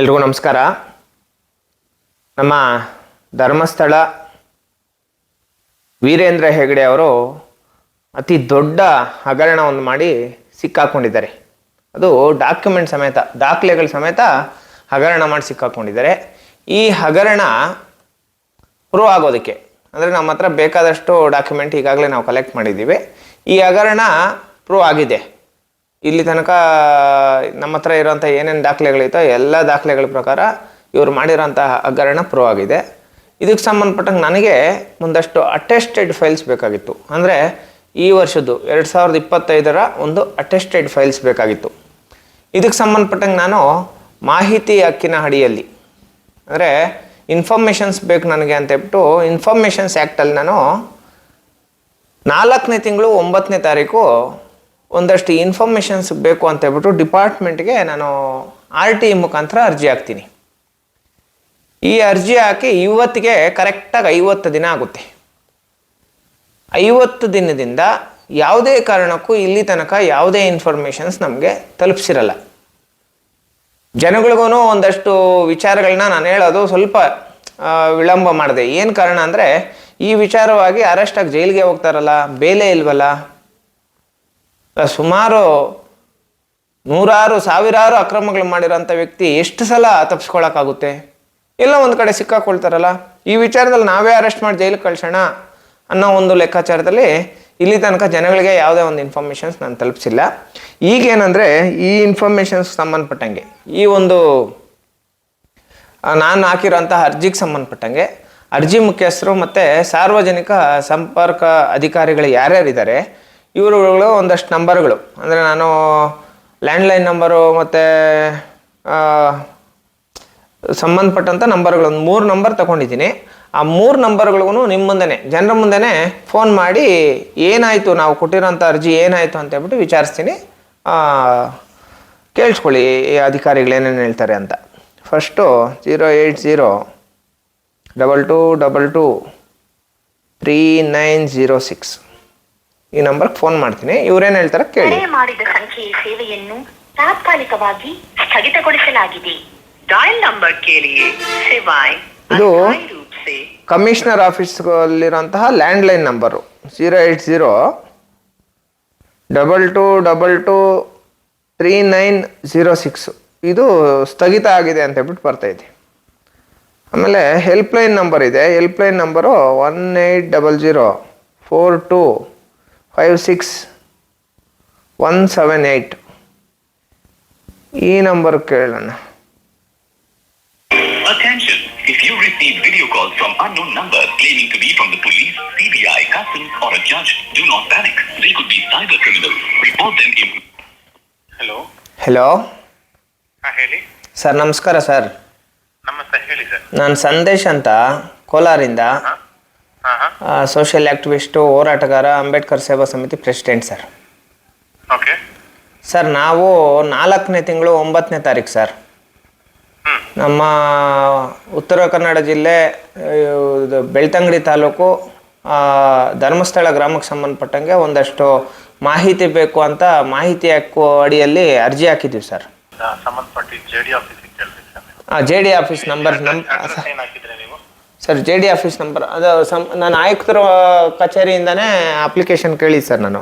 ಎಲ್ರಿಗೂ ನಮಸ್ಕಾರ. ನಮ್ಮ ಧರ್ಮಸ್ಥಳ ವೀರೇಂದ್ರ ಹೆಗಡೆ ಅವರು ಅತಿ ದೊಡ್ಡ ಹಗರಣವನ್ನು ಮಾಡಿ ಸಿಕ್ಕಾಕೊಂಡಿದ್ದಾರೆ. ಅದು ಡಾಕ್ಯುಮೆಂಟ್ ಸಮೇತ, ದಾಖಲೆಗಳ ಸಮೇತ ಹಗರಣ ಮಾಡಿ ಸಿಕ್ಕಾಕೊಂಡಿದ್ದಾರೆ. ಈ ಹಗರಣ ಪ್ರೂವ್ ಆಗೋದಕ್ಕೆ, ಅಂದರೆ ನಮ್ಮ ಹತ್ರ ಬೇಕಾದಷ್ಟು ಡಾಕ್ಯುಮೆಂಟ್ ಈಗಾಗಲೇ ನಾವು ಕಲೆಕ್ಟ್ ಮಾಡಿದ್ದೀವಿ. ಈ ಹಗರಣ ಪ್ರೂವ್ ಆಗಿದೆ. ಇಲ್ಲಿ ತನಕ ನಮ್ಮ ಹತ್ರ ಇರೋಂಥ ಏನೇನು ದಾಖಲೆಗಳಿತ್ತೋ ಎಲ್ಲ ದಾಖಲೆಗಳ ಪ್ರಕಾರ ಇವರು ಮಾಡಿರೋಂಥ ಹಗರಣ ಪ್ರೂವ್ ಆಗಿದೆ. ಇದಕ್ಕೆ ಸಂಬಂಧಪಟ್ಟಂಗೆ ನನಗೆ ಒಂದಷ್ಟು ಅಟೆಸ್ಟೆಡ್ ಫೈಲ್ಸ್ ಬೇಕಾಗಿತ್ತು. ಅಂದರೆ ಈ ವರ್ಷದ್ದು ಎರಡು ಸಾವಿರದ ಇಪ್ಪತ್ತೈದರ ಒಂದು ಅಟೆಸ್ಟೆಡ್ ಫೈಲ್ಸ್ ಬೇಕಾಗಿತ್ತು. ಇದಕ್ಕೆ ಸಂಬಂಧಪಟ್ಟಂಗೆ ನಾನು ಮಾಹಿತಿ ಹಕ್ಕಿನ ಅಡಿಯಲ್ಲಿ, ಅಂದರೆ ಇನ್ಫಾರ್ಮೇಷನ್ಸ್ ಬೇಕು ನನಗೆ ಅಂತ ಹೇಳ್ಬಿಟ್ಟು ಇನ್ಫಾರ್ಮೇಷನ್ಸ್ ಆ್ಯಕ್ಟಲ್ಲಿ ನಾನು ನಾಲ್ಕನೇ ತಿಂಗಳು ಒಂಬತ್ತನೇ ತಾರೀಕು ಒಂದಷ್ಟು ಇನ್ಫಾರ್ಮೇಷನ್ಸ್ ಬೇಕು ಅಂತ ಹೇಳ್ಬಿಟ್ಟು ಡಿಪಾರ್ಟ್ಮೆಂಟ್ಗೆ ನಾನು ಆರ್ ಟಿ ಮುಖಾಂತರ ಅರ್ಜಿ ಹಾಕ್ತೀನಿ. ಈ ಅರ್ಜಿ ಹಾಕಿ ಇವತ್ತಿಗೆ ಕರೆಕ್ಟಾಗಿ ಐವತ್ತು ದಿನ ಆಗುತ್ತೆ. ಐವತ್ತು ದಿನದಿಂದ ಯಾವುದೇ ಕಾರಣಕ್ಕೂ ಇಲ್ಲಿ ತನಕ ಯಾವುದೇ ಇನ್ಫಾರ್ಮೇಷನ್ಸ್ ನಮಗೆ ತಲುಪಿಸಿರಲ್ಲ. ಜನಗಳಿಗೂ ಒಂದಷ್ಟು ವಿಚಾರಗಳನ್ನ ನಾನು ಹೇಳೋದು ಸ್ವಲ್ಪ ವಿಳಂಬ ಮಾಡಿದೆ. ಏನು ಕಾರಣ ಅಂದರೆ ಈ ವಿಚಾರವಾಗಿ ಅರೆಸ್ಟಾಗಿ ಜೈಲಿಗೆ ಹೋಗ್ತಾರಲ್ಲ, ಬೇಲೆ ಇಲ್ವಲ್ಲ ಸುಮಾರು ನೂರಾರು, ಸಾವಿರಾರು ಅಕ್ರಮಗಳು ಮಾಡಿರೋಂಥ ವ್ಯಕ್ತಿ ಎಷ್ಟು ಸಲ ತಪ್ಪಿಸ್ಕೊಳಕ್ಕಾಗುತ್ತೆ ಎಲ್ಲ ಒಂದು ಕಡೆ ಸಿಕ್ಕಾಕೊಳ್ತಾರಲ್ಲ? ಈ ವಿಚಾರದಲ್ಲಿ ನಾವೇ ಅರೆಸ್ಟ್ ಮಾಡಿ ಜೈಲಿಗೆ ಕಳ್ಸೋಣ ಅನ್ನೋ ಒಂದು ಲೆಕ್ಕಾಚಾರದಲ್ಲಿ ಇಲ್ಲಿ ತನಕ ಜನಗಳಿಗೆ ಯಾವುದೇ ಒಂದು ಇನ್ಫಾರ್ಮೇಷನ್ಸ್ ನಾನು ತಲುಪಿಸಿಲ್ಲ. ಈಗೇನಂದರೆ ಈ ಇನ್ಫಾರ್ಮೇಷನ್ಸ್ ಸಂಬಂಧಪಟ್ಟಂಗೆ, ಈ ಒಂದು ನಾನು ಹಾಕಿರೋಂಥ ಅರ್ಜಿಗೆ ಸಂಬಂಧಪಟ್ಟಂಗೆ, ಅರ್ಜಿ ಮುಖ್ಯಸ್ಥರು ಮತ್ತು ಸಾರ್ವಜನಿಕ ಸಂಪರ್ಕ ಅಧಿಕಾರಿಗಳು ಯಾರ್ಯಾರಿದ್ದಾರೆ ಇವರುಗಳು ಒಂದಷ್ಟು ನಂಬರ್ಗಳು ಅಂದರೆ ನಾನು ಲ್ಯಾಂಡ್ಲೈನ್ ನಂಬರು ಮತ್ತು ಸಂಬಂಧಪಟ್ಟಂಥ ನಂಬರ್ಗಳು ಒಂದು ಮೂರು ನಂಬರ್ ತಗೊಂಡಿದ್ದೀನಿ. ಆ ಮೂರು ನಂಬರ್ಗಳಿಗೂ ನಿಮ್ಮ ಮುಂದೆನೇ, ಜನರ ಮುಂದೆನೇ ಫೋನ್ ಮಾಡಿ ಏನಾಯಿತು, ನಾವು ಕೊಟ್ಟಿರೋಂಥ ಅರ್ಜಿ ಏನಾಯಿತು ಅಂತ ಹೇಳ್ಬಿಟ್ಟು ವಿಚಾರಿಸ್ತೀನಿ ಕೇಳಿಸ್ಕೊಳ್ಳಿ ಅಧಿಕಾರಿಗಳು ಏನೇನು ಹೇಳ್ತಾರೆ ಅಂತ. First zero eight zero double two double two three nine zero six ಈ ನಂಬರ್ ಫೋನ್ ಮಾಡ್ತೀನಿ. ಇವ್ರೇನ್ ಹೇಳ್ತಾರೆ ಕೇಳಿ. ಮಾಡಿದ ಸಂಖ್ಯೆಯ ಸೇವೆಯನ್ನು ತಾತ್ಕಾಲಿಕವಾಗಿ ಸ್ಥಗಿತಗೊಳಿಸಲಾಗಿದೆ. ಡಯಲ್ ನಂಬರ್ ಕೇಳಿ. ಇದು ಕಮಿಷನರ್ ಆಫೀಸ್ ಅಲ್ಲಿರುವಂತಹ commissioner line landline number zero eight zero double two double two three nine zero six ಇದು ಸ್ಥಗಿತ ಆಗಿದೆ ಅಂತ ಹೇಳ್ಬಿಟ್ಟು ಬರ್ತೈತೆ ಆಮೇಲೆ ಹೆಲ್ಪ್ಲೈನ್ ನಂಬರ್ ಇದೆ. Helpline number one eight double zero four two five six one seven ಕರೆಯಣ್ಣ ಈ ನಂಬರ್ ಕೇಳೋಣ. ಹಲೋ ಬಿ ಫ್ರಮ್ ಸರ್ ನಮಸ್ಕಾರ ಸರ್. ನಾನು ಸಂದೇಶ್ ಅಂತ ಕೋಲಾರಿಂದ. ಸೋಷಿಯಲ್ ಆಕ್ಟಿವಿಸ್ಟ್ ಹೋರಾಟಗಾರ ಅಂಬೇಡ್ಕರ್ ಸೇವಾ ಸಮಿತಿ ಪ್ರೆಸಿಡೆಂಟ್ ಸರ್ ಓಕೆ ಸರ್ ನಾವು ನಾಲ್ಕನೇ ತಿಂಗಳು ಒಂಬತ್ತನೇ ತಾರೀಕು ಸರ್ ನಮ್ಮ ಉತ್ತರ ಕನ್ನಡ ಜಿಲ್ಲೆ ಬೆಳ್ತಂಗಡಿ ತಾಲೂಕು ಧರ್ಮಸ್ಥಳ ಗ್ರಾಮಕ್ಕೆ ಸಂಬಂಧಪಟ್ಟಂಗೆ ಒಂದಷ್ಟು ಮಾಹಿತಿ ಬೇಕು ಅಂತ ಮಾಹಿತಿ ಹಕ್ಕು ಅಡಿಯಲ್ಲಿ ಅರ್ಜಿ ಹಾಕಿದ್ದೀವಿ ಸಂಬಂಧಪಟ್ಟ sir J D office number ನಮ್ ಅಡ್ರೆಸ್ ಏನು ಹಾಕಿದ್ರಿ ನೀವು sir J D office number ಅದು ಸಂ ನಾನು ಆಯುಕ್ತರ ಕಚೇರಿಯಿಂದನೇ ಅಪ್ಲಿಕೇಶನ್ ಕೇಳಿದ್ದು ಸರ್ ನಾನು.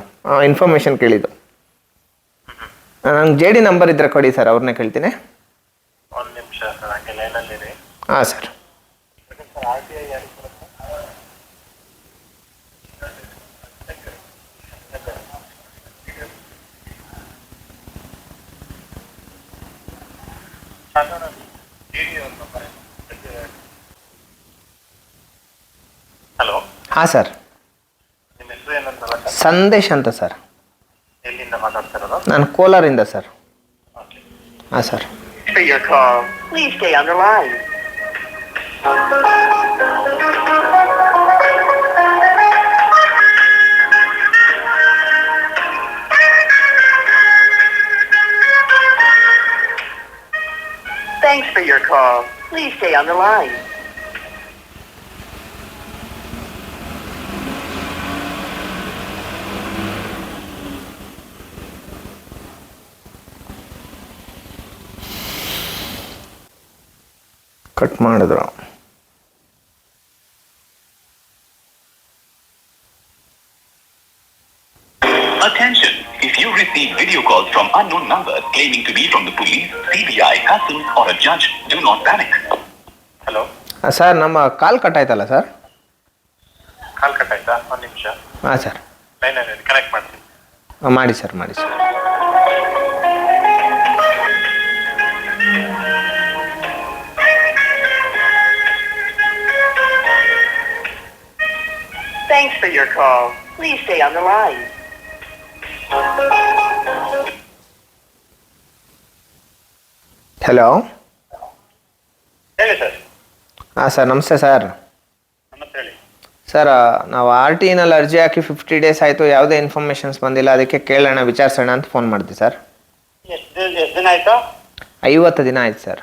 ಇನ್ಫಾರ್ಮೇಷನ್ ಕೇಳಿದ್ದು. ನಂಗೆ ಜೆ ಡಿ ನಂಬರ್ ಇದ್ರೆ ಕೊಡಿ ಸರ್ ಅವ್ರನ್ನೇ ಕೇಳ್ತೀನಿ. ಒಂದು ನಿಮಿಷ ಸರ್ ಹಂಗೆ ಲೈನಲ್ಲಿರಿ ಹಾಂ sir sir. R T I ಯಾರಿಗೆ ಬರುತ್ತೆ ಹಲೋ ಹಾಂ ಸರ್ ನಿಮ್ಮ ಹೆಸರು ಏನಂತಲ್ಲ ಸರ್ ಸಂದೇಶ್ ಅಂತ ಸರ್ ಎಲ್ಲಿಂದ ಮಾತಾಡ್ತಿರೋದು ನಾನು ಕೋಲಾರಿಂದ ಸರ್ ಹಾಂ sir For your call, please stay on the line. Thanks for your call. Please stay on the line. Cut ಮಾಡಿದರು. Attention if you receive video call from unknown number claiming to be from the police CBI housing or a judge do not panic hello sir ನಮ್ಮ call cut ಆಯ್ತಲ್ಲ sir cut ಆಯ್ತಾ ಒಂದು ನಿಮಿಷ. ಹಾಂ sir ನೈ ನೈ ಮಾಡ್ತೀನಿ. ಮಾಡಿ ಸರ್ ಮಾಡಿ sir Thanks for your call. Please stay on the line. Hello ಹೇಳಿ ಸರ್. ಹಾಂ ಸರ್ ನಮಸ್ತೆ ಸರ್. ನಮಸ್ತೆ ಹೇಳಿ. ಸರ್ ನಾವು ಆರ್ ಟಿ ನಲ್ಲಿ ಅರ್ಜಿ ಹಾಕಿ ಫಿಫ್ಟಿ ಡೇಸ್ ಆಯಿತು ಯಾವುದೇ ಇನ್ಫಾರ್ಮೇಷನ್ಸ್ ಬಂದಿಲ್ಲ ಅದಕ್ಕೆ ಕೇಳೋಣ ವಿಚಾರಿಸೋಣ ಅಂತ ಫೋನ್ ಮಾಡಿದೆ ಸರ್. ಎಷ್ಟು ಎಷ್ಟು ದಿನ ಆಯಿತು? ಐವತ್ತು ದಿನ ಆಯ್ತು ಸರ್.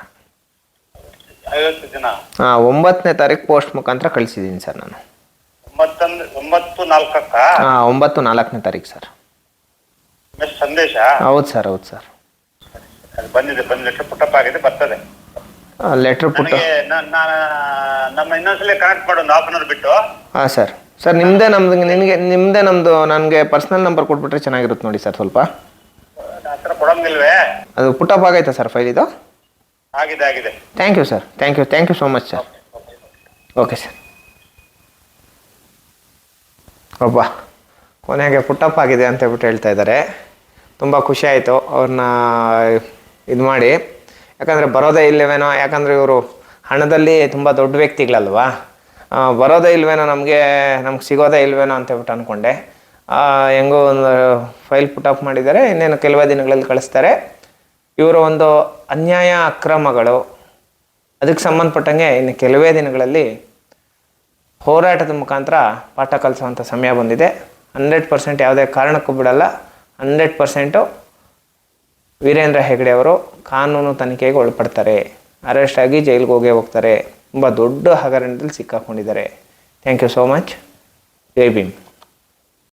ಐವತ್ತು ದಿನ? ಹಾಂ ಒಂಬತ್ತನೇ ತಾರೀಕು ಪೋಸ್ಟ್ ಮುಖಾಂತರ ಕಳಿಸಿದ್ದೀನಿ ಸರ್ ನಾನು. ಒಂಬತ್ತೊಂದು ಒಂಬತ್ತು ನಾಲ್ಕಕ್ಕ? ಹಾಂ ಒಂಬತ್ತು ನಾಲ್ಕನೇ ತಾರೀಕು ಸರ್. ಮೆಸ್ ಸಂದೇಶ? ಹೌದು ಸರ್ ಹೌದು ಸರ್. ಅದು ಬಂದಿದೆ ಲೆಟರ್ ಪುಟ್ಟಪ್ಪ ಆಗಿದೆ ಬರ್ತದೆ. ಲೆಟ್ರ್ ಪುಟ್ಟ ನನಗೆ ನಾನು ನಮ್ಮ ಇನ್ನೊಂದ್ಸಲ ಕನೆಕ್ಟ್ ಮಾಡು ಒಂದು ಹಾಫ್ ಅನ್ ಅವರ್ ಬಿಟ್ಟು. ಹಾಂ ಸರ್. ಸರ್ ನಿಮ್ಮದೇ ನಮ್ದು ನಿಮಗೆ ನಿಮ್ಮದೇ ನಮ್ಮದು ನನಗೆ ಪರ್ಸ್ನಲ್ ನಂಬರ್ ಕೊಟ್ಬಿಟ್ರೆ ಚೆನ್ನಾಗಿರುತ್ತೆ ನೋಡಿ ಸರ್ ಸ್ವಲ್ಪ. ಆ ಥರ ಕೊಡಂಗಿಲ್ವೇ? ಅದು ಪುಟ್ಟಪ್ ಆಗೈತಾ ಸರ್ ಫೈಲ್ ಇದು? ಆಗಿದೆ ಆಗಿದೆ. Thank you sir thank you thank you so much sir okay sir ಒಬ್ಬ ಕೊನೆಗೆ ಪುಟ್ಟಪ್ಪ ಆಗಿದೆ ಅಂತ ಹೇಳ್ಬಿಟ್ಟು ಹೇಳ್ತಾ ಇದ್ದಾರೆ. ತುಂಬ ಖುಷಿ ಆಯಿತು ಅವ್ರನ್ನ ಇದು ಮಾಡಿ. ಯಾಕಂದರೆ ಬರೋದೇ ಇಲ್ಲವೇನೋ ಯಾಕಂದರೆ ಇವರು ಹಣದಲ್ಲಿ ತುಂಬ ದೊಡ್ಡ ವ್ಯಕ್ತಿಗಳಲ್ವಾ? ಬರೋದೇ ಇಲ್ವೇನೋ, ನಮಗೆ, ನಮ್ಗೆ ಸಿಗೋದೇ ಇಲ್ವೇನೋ ಅಂತ ಹೇಳ್ಬಿಟ್ಟು ಅಂದ್ಕೊಂಡೆ ಹೆಂಗೋ ಒಂದು ಫೈಲ್ ಪುಟಪ್ ಮಾಡಿದ್ದಾರೆ, ಇನ್ನೇನು ಕೆಲವೇ ದಿನಗಳಲ್ಲಿ ಕಳಿಸ್ತಾರೆ. ಇವರ ಒಂದು ಅನ್ಯಾಯ ಅಕ್ರಮಗಳು, ಅದಕ್ಕೆ ಸಂಬಂಧಪಟ್ಟಂಗೆ ಇನ್ನು ಕೆಲವೇ ದಿನಗಳಲ್ಲಿ ಹೋರಾಟದ ಮುಖಾಂತರ ಪಾಠ ಕಲಿಸುವಂಥ ಸಮಯ ಬಂದಿದೆ. ಹಂಡ್ರೆಡ್ ಪರ್ಸೆಂಟ್ ಯಾವುದೇ ಕಾರಣಕ್ಕೂ ಬಿಡಲ್ಲ. ಹಂಡ್ರೆಡ್ ಪರ್ಸೆಂಟು ವೀರೇಂದ್ರ ಹೆಗಡೆ ಅವರು ಕಾನೂನು ತನಿಖೆಗೆ ಒಳಪಡ್ತಾರೆ. ಅರೆಸ್ಟ್ ಆಗಿ ಜೈಲಿಗೆ ಹೋಗೇ ಹೋಗ್ತಾರೆ. ತುಂಬ ದೊಡ್ಡ ಹಗರಣದಲ್ಲಿ ಸಿಕ್ಕಾಕೊಂಡಿದ್ದಾರೆ. ಥ್ಯಾಂಕ್ ಯು ಸೋ ಮಚ್ ಜೈ ಭೀಮ್.